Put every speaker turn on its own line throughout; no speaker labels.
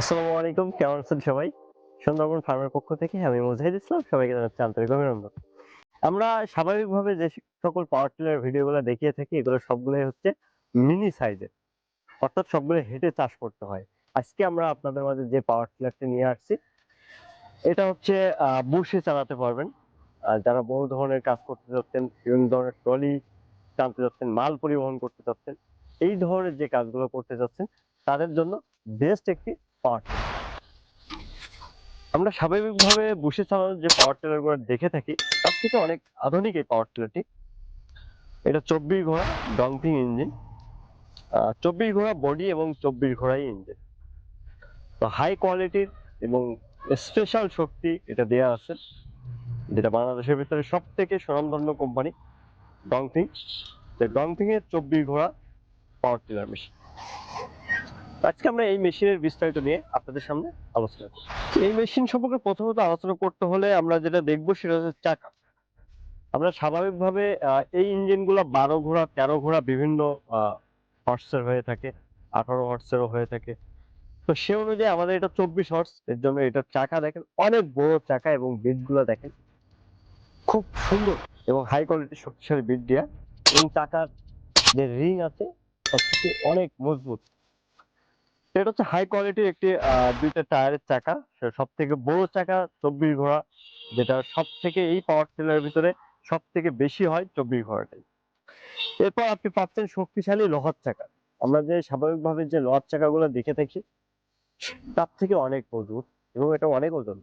আসসালামু আলাইকুম, কেমন আছেন সবাই? সুন্দরবন ফার্মের পক্ষ থেকে আমি মুজাহিদ ইসলাম, সবাইকে জানাচ্ছি আন্তরিক অভিনন্দন। আমরা স্বাভাবিকভাবে যে সকল পাওয়ার টিলার ভিডিওগুলো দেখিয়ে থাকি, এগুলো সবগুলোই হচ্ছে মিনি সাইজের অর্থাৎ সবগুলো হেঁটে চাষ করতে হয়। আজকে আমরা আপনাদের মাঝে যে পাওয়ার টিলারটি নিয়ে আসছি, এটা হচ্ছে বুশে চালাতে পারবেন। যারা বড় ধরনের কাজ করতে চাচ্ছেন, বিভিন্ন ধরনের ট্রলি টানতে যাচ্ছেন মাল পরিবহন করতে চাচ্ছেন, এই ধরনের যে কাজগুলো করতে চাচ্ছেন, তাদের জন্য বেস্ট একটি পাওয়ার আমরা স্বাভাবিকভাবে বসে চালানোর যে পাওয়ার টিলারগুলো দেখে থাকি, তার থেকে অনেক আধুনিক এই পাওয়ার টিলারটি। এটা চব্বিশ ঘোড়া ডংপিং ইঞ্জিন চব্বিশ ঘোড়া বডি এবং চব্বিশ ঘোড়াই ইঞ্জিন। তো হাই কোয়ালিটির এবং স্পেশাল শক্তি এটা দেয়া আছে, যেটা বাংলাদেশের ভিতরে সব থেকে স্বনামধন্য কোম্পানি ডংপিং ডংপিং এর চব্বিশ ঘোড়া পাওয়ার টিলার মেশিন। আজকে আমরা এই মেশিনের বিস্তারিত নিয়ে আপনাদের সামনে আলোচনা করব। এই মেশিন সম্পর্কে প্রথমত আলোচনা করতে হলে আমরা যেটা দেখব সেটা হচ্ছে চাকা। আমরা স্বাভাবিকভাবে এই ইঞ্জিনগুলো বারো ঘোড়া, তেরো ঘোড়া বিভিন্ন হর্সের হয়ে থাকে, আঠারো হর্সেরও হয়ে থাকে। তো সে অনুযায়ী আমাদের এটা চব্বিশ হর্স, এর জন্য এটা চাকা দেখেন, অনেক বড় চাকা এবং বিটগুলো দেখেন, খুব সুন্দর এবং হাই কোয়ালিটি শক্তিশালী বিট দেওয়া এবং চাকার যে রিং আছে অনেক মজবুত। এটা হচ্ছে হাই কোয়ালিটির একটি দুইটা টায়ারের চাকা। সব থেকে বড় চাকা চব্বিশ ঘোড়া, যেটা সব থেকে এই পাওয়ার টিলার ভিতরে সব থেকে বেশি হয় চব্বিশ ঘোড়াটাই। এরপর আপনি পাচ্ছেন শক্তিশালী লোহার চাকা। আমরা যে স্বাভাবিকভাবে যে লোহার চাকাগুলো দেখে থাকি, তার থেকে অনেক মজবুত এবং এটা অনেক ওজন।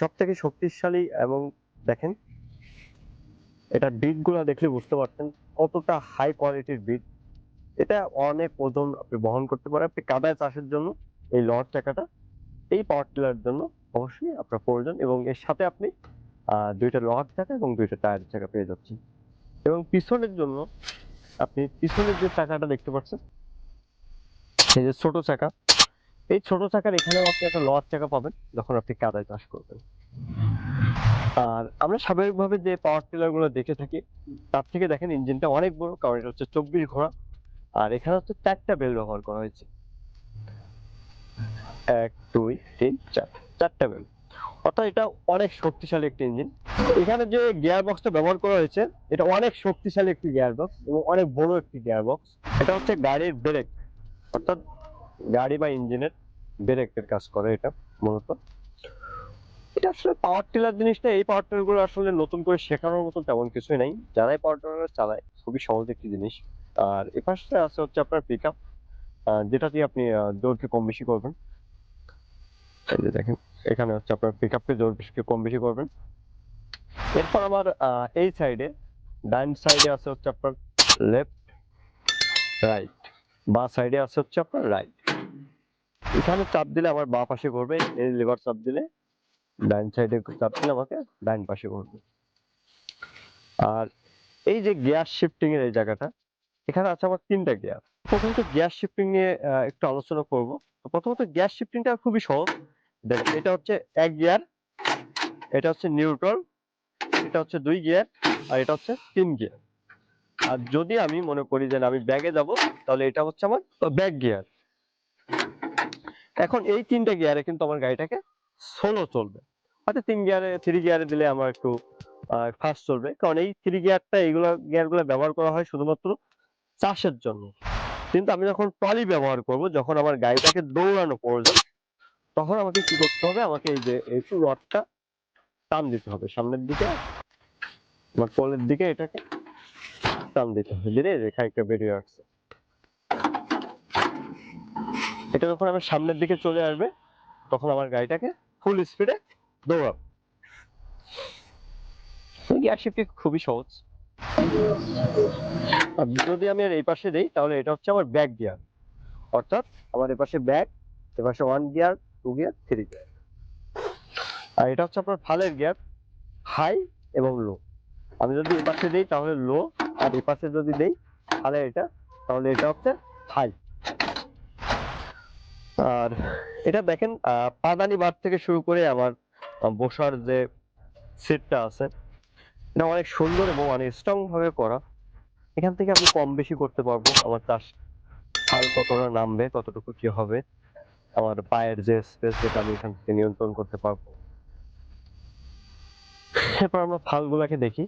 সব থেকে শক্তিশালী এবং দেখেন, এটা বিটগুলা দেখলে বুঝতে পারছেন কতটা হাই কোয়ালিটির বিট এটা অনেক ওজন আপনি বহন করতে পারেন। আপনি কাদায় চাষের জন্য এই লট চাকাটা, এই পাওয়ার টিলার জন্য অবশ্যই আপনার প্রয়োজন এবং এর সাথে আপনি দুইটা লট চাকা এবং দুইটা টায়ার চাকা পেয়ে যাচ্ছেন। এবং পিছনের জন্য আপনি পিছনের যে চাকাটা দেখতে পাচ্ছেন, এই যে ছোট চাকা, এই ছোট চাকার এখানেও আপনি একটা লট চাকা পাবেন যখন আপনি কাদায় চাষ করবেন। আর আমরা স্বাভাবিকভাবে যে পাওয়ার টিলারগুলো দেখে থাকি, তার থেকে দেখেন ইঞ্জিনটা অনেক বড়, কারণ এটা হচ্ছে চব্বিশ ঘোড়া। আর এখানে হচ্ছে চারটা বেল ব্যবহার করা হয়েছে। এক, দুই, তিন, চার, চারটা বেল। অর্থাৎ এটা অনেক শক্তিশালী একটি ইঞ্জিন এখানে যে গিয়ার বক্সটা ব্যবহার করা হয়েছে, এটা অনেক শক্তিশালী একটি গিয়ার বক্স এবং অনেক বড় একটি গিয়ার বক্স এটা হচ্ছে গাড়ির ব্রেক অর্থাৎ গাড়ি বা ইঞ্জিনের ব্রেকের কাজ করে এটা মূলত। এটা আসলে পাওয়ার টিলার জিনিসটা, এই পাওয়ার টিলারগুলো আসলে নতুন করে শেখানোর মতো তেমন কিছুই নাই। যারাই পাওয়ার টিলার চালায়, খুবই সহজ একটি জিনিস। আর এ পাশে আছে হচ্ছে আপনার পিক আপ যেটা দিয়ে আপনি জোরকে কম বেশি করবেন। এই যে দেখেন, এখানে হচ্ছে আপনার পিক আপকে বেশি কম বেশি করবেন। এরপর আমার এই সাইডে ডাইন সাইডে আছে হচ্ছে আপনার লেফট রাইট বা সাইডে আছে হচ্ছে আপনার রাইট এখানে চাপ দিলে আমার বাঁ পাশে করবে, এই লিভার চাপ দিলে ডাইন সাইডে চাপ দিলে আমাকে ডাইন পাশে করবে। আর এই যে গিয়ার শিফটিং এর এই জায়গাটা এখানে আছে আমার তিনটা গিয়ার প্রথমত গিয়ার শিফটিং নিয়ে একটু আলোচনা করব। প্রথমত গিয়ার শিফটিংটা খুবই সহজ। দেখেন, এটা হচ্ছে এক গিয়ার, এটা হচ্ছে নিউট্রাল এটা হচ্ছে দুই গিয়ার, আর এটা হচ্ছে তিন গিয়ার। আর যদি আমি মনে করি যে আমি ব্যাগে যাব, তাহলে এটা হচ্ছে আমার ব্যাক গিয়ার। এখন এই তিনটা গিয়ারে কিন্তু আমার গাড়িটাকে সোলো চলবে। হয়তো তিন গিয়ারে থ্রি গিয়ারে দিলে আমার একটু ফাস্ট চলবে। কারণ এই থ্রি গিয়ারটা, এইগুলো গিয়ারগুলো ব্যবহার করা হয় শুধুমাত্র চাষের জন্য। কিন্তু আমি যখন ট্রলি ব্যবহার করব, যখন আমার গাড়িটাকে দৌড়ানো প্রয়োজন তখন আমাকে কি করতে হবে? আমাকে এই যে একটু রডটা টান দিতে হবে সামনের দিকে আমার কোলের দিকে এটাকে টান দিতে হবে। দিলে রেখা একটা বেরিয়ে আসছে। এটা যখন আমার সামনের দিকে চলে আসবে, তখন আমার গাড়িটাকে ফুল স্পিডে দৌড়াবে। গিয়ার শিফটিং খুবই সহজ। যদি আমি এই পাশে দেই, তাহলে এটা হচ্ছে আমার ব্যাক গিয়ার অর্থাৎ আমার এ পাশে ব্যাক এ পাশে one gear two gear three gear আর এটা হচ্ছে আপনার ফালের গিয়ার হাই এবং লো আমি যদি এ পাশে দেই, তাহলে লো আর এ পাশে যদি দেই, তাহলে এটা তাহলে এটা হচ্ছে হাই আর এটা দেখেন পাদানি বার থেকে শুরু করে আমার বসার যে সিটটা আছে এটা অনেক সুন্দর এবং অনেক স্ট্রং ভাবে করা। এখান থেকে আমি কম বেশি করতে পারব। আমার চাষ হাল কতটা নামবে কতটুকু কি হবে? আমার পায়ের যে স্পেস যেটা আমি এখান থেকে নিয়ন্ত্রণ করতে পারব। এরপর আমরা ফালগুলাকে দেখি।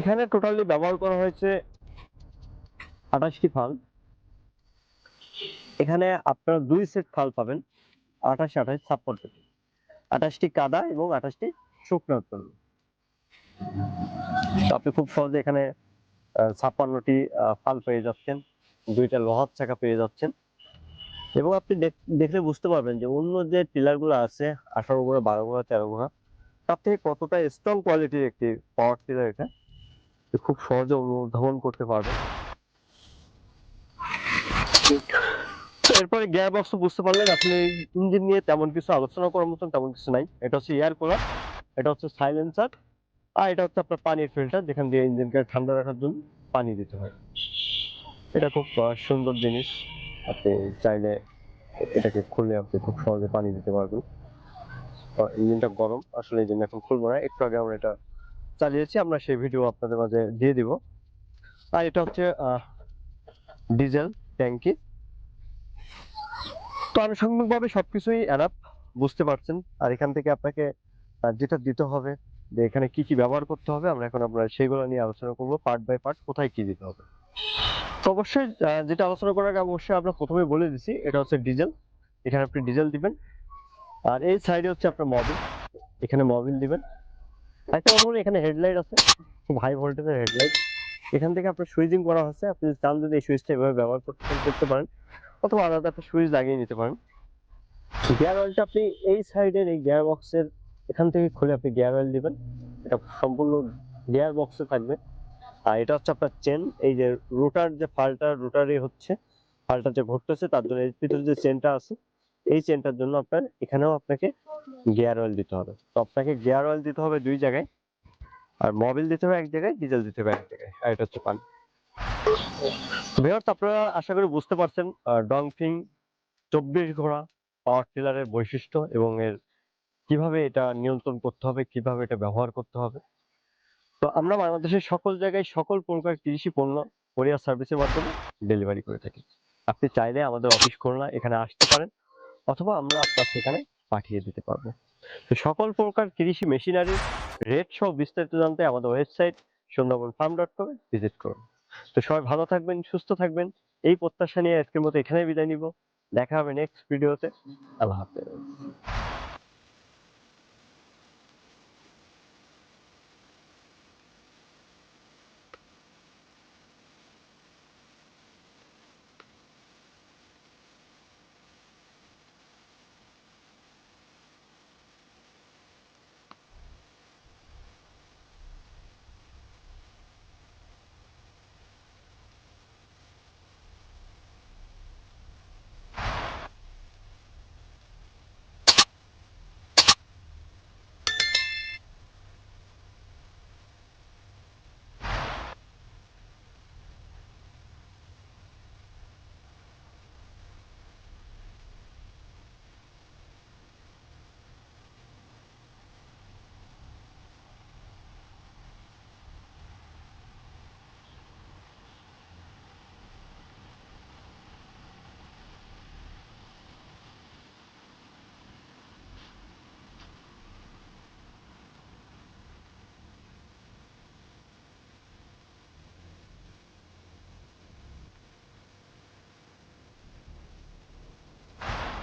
এখানে টোটালি ব্যবহার করা হয়েছে আঠাশটি ফাল। এখানে আপনারা দুই সেট ফাল পাবেন, আঠাশ আঠাশ ছাপ্পান্নটি আঠাশটি কাদা এবং আঠাশটি শুকনো জন্য তো আপনি খুব সহজে এখানে ছাপ্পান্নটি ফাল পেয়ে যাচ্ছেন, দুইটা লোহার চাকা পেয়ে যাচ্ছেন। এবং আপনি দেখ- দেখলে বুঝতে পারবেন যে অন্য যে টিলারগুলো আছে, আঠারো গোড়া বারো গোড়া তেরো গোড়া তার থেকে কতটা স্ট্রং কোয়ালিটির একটি পাওয়ার টিলার এটা খুব সহজে অনুধাবন করতে পারবেন। তো এরপরে গিয়ার বক্স বুঝতে পারলেন, আপনি ইঞ্জিন নিয়ে তেমন কিছু আলোচনা করার মতন তেমন কিছু নাই। এটা হচ্ছে এয়ার কুলার এটা হচ্ছে সাইলেন্সার আর এটা হচ্ছে আপনার পানির ফিল্টার যেখান দিয়ে ইঞ্জিনকে ঠান্ডা রাখার জন্য পানি দিতে হয়। এটা খুব সুন্দর জিনিস। আপনি চাইলে এটাকে খুলে আপনি খুব সহজে পানি দিতে পারবেন। ইঞ্জিনটা গরম, আসলে জন্য এখন খুলবো না। একটু আগে আমরা এটা চালিয়েছি, আমরা সেই ভিডিও আপনাদের মাঝে দিয়ে দিব। আর এটা হচ্ছে ডিজেল ট্যাঙ্কি তো আমি আনুষঙ্গিকভাবে সবকিছুই অ্যাডাপ বুঝতে পারছেন। আর এখান থেকে আপনাকে যেটা দিতে হবে, যে এখানে কি কি ব্যবহার করতে হবে, আমরা এখন আমরা সেগুলো নিয়ে আলোচনা করব পার্ট বাই পার্ট কোথায় কি দিতে হবে। তো অবশ্যই যেটা আলোচনা করার আগে অবশ্যই আমরা প্রথমে বলে দিছি, এটা হচ্ছে ডিজেল এখানে আপনি ডিজেল দিবেন। আর এই সাইডে হচ্ছে আপনার মবিল এখানে মবিল দিবেন। কথা এখানে হেডলাইট আছে। খুব হাই ভোল্টেজের হেডলাইট এখান থেকে আপনার সুইচিং করা হচ্ছে। আপনি চান যদি এই সুইচটা এভাবে ব্যবহার করতে পারেন। অথবা আলাদা একটা সুইচ লাগিয়ে নিতে পারেন। গিয়ার অয়েলটা আপনি এই সাইডের এই গিয়ার বক্সের এখান থেকে খুলে আপনি গিয়ার অয়েল দিবেন। এটা সম্পূর্ণ গিয়ার বক্সে থাকবে। আর এটা হচ্ছে আপনার চেন এই যে রোটার যে ফালটা রোটারে হচ্ছে ফালটা যে ঘুরতেছে, তার জন্য এর ভিতরে যে চেনটা আছে, এই চেনটার জন্য আপনার এখানেও আপনাকে গিয়ার অয়েল দিতে হবে। তো আপনাকে গিয়ার অয়েল দিতে হবে দুই জায়গায়, আর মোবিল দিতে হবে এক জায়গায় ডিজেল দিতে হবে এক জায়গায়, আর এটা হচ্ছে পানি। ভিউয়ার্স আপনারা আশা করি বুঝতে পারছেন ডংফিং চব্বিশ ঘোড়া পাওয়ার টিলারের বৈশিষ্ট্য এবং এর কীভাবে এটা নিয়ন্ত্রণ করতে হবে, কীভাবে এটা ব্যবহার করতে হবে। তো আমরা বাংলাদেশের সকল জায়গায় সকল প্রকার কৃষি পণ্য কোরিয়ার সার্ভিসের মাধ্যমে ডেলিভারি করে থাকি। আপনি চাইলে আমাদের অফিস খুলনা এখানে আসতে পারেন অথবা আমরা আপনার সেখানে পাঠিয়ে দিতে পারব। তো সকল প্রকার কৃষি মেশিনারি রেট সহ বিস্তারিত জানতে আমাদের ওয়েবসাইট সুন্দরবন ফার্ম ডট কমে ভিজিট করুন। তো সবাই ভালো থাকবেন, সুস্থ থাকবেন। এই প্রত্যাশা নিয়ে আজকের মতো এখানে বিদায় নিব। দেখা হবে নেক্সট ভিডিওতে আল্লাহ হাফেজ।